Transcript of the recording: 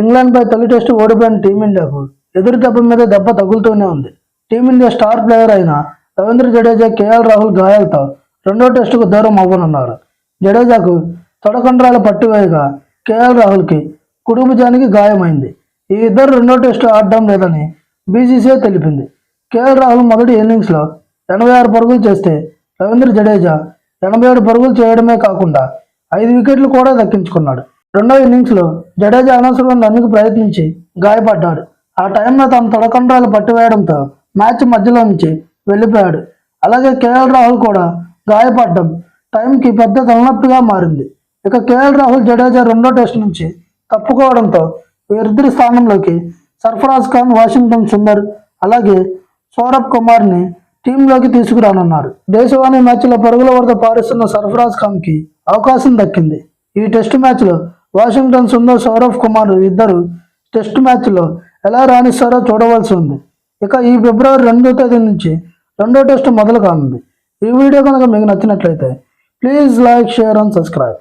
ఇంగ్లాండ్పై తొలి టెస్టు ఓడిపోయిన టీమిండియాకు ఎదురు దెబ్బ మీద దెబ్బ తగులుతూనే ఉంది. టీమిండియా స్టార్ ప్లేయర్ అయిన రవీంద్ర జడేజా కేఎల్ రాహుల్ గాయాలతో రెండో టెస్టుకు దూరం అవ్వనున్నారు. జడేజాకు తొడకండ్రాలు పట్టివేయగా కేఎల్ రాహుల్కి కుటుంబజానికి గాయమైంది. ఈ ఇద్దరు రెండో టెస్టు ఆడడం లేదని బీసీసీఐ తెలిపింది. కేఎల్ రాహుల్ మొదటి ఇన్నింగ్స్లో ఎనభై ఆరు పరుగులు చేస్తే రవీంద్ర జడేజా ఎనభై ఏడు పరుగులు చేయడమే కాకుండా ఐదు వికెట్లు కూడా దక్కించుకున్నాడు. రెండో ఇన్నింగ్స్లో జడేజా అనవసరం రన్నుకు ప్రయత్నించి గాయపడ్డాడు. ఆ టైంలో తన తొడకండ్రాలు పట్టివేయడంతో మ్యాచ్ మధ్యలో నుంచి వెళ్ళిపోయాడు. అలాగే కేఎల్ రాహుల్ కూడా గాయపడ్డం టైంకి పెద్ద తలనొప్పిగా మారింది. ఇక కేఎల్ రాహుల్ జడేజా రెండో టెస్ట్ నుంచి తప్పుకోవడంతో వీరిద్దరి స్థానంలోకి సర్ఫరాజ్ ఖాన్ వాషింగ్టన్ సుందర్ అలాగే సౌరభ్ కుమార్ని టీంలోకి తీసుకురానున్నారు. దేశవాణి మ్యాచ్లో పరుగుల వరద పారిస్తున్న సర్ఫరాజ్ ఖాన్కి అవకాశం దక్కింది. ఈ టెస్ట్ మ్యాచ్లో వాషింగ్టన్ సుందర్ సౌరవ్ కుమార్ ఇద్దరు టెస్ట్ మ్యాచ్లో ఎలా రాణిస్తారో చూడవలసి ఉంది. ఇక ఈ ఫిబ్రవరి రెండో తేదీ నుంచి రెండో టెస్ట్ మొదలు కానుంది. ఈ వీడియో కనుక మీకు నచ్చినట్లయితే please like share and subscribe.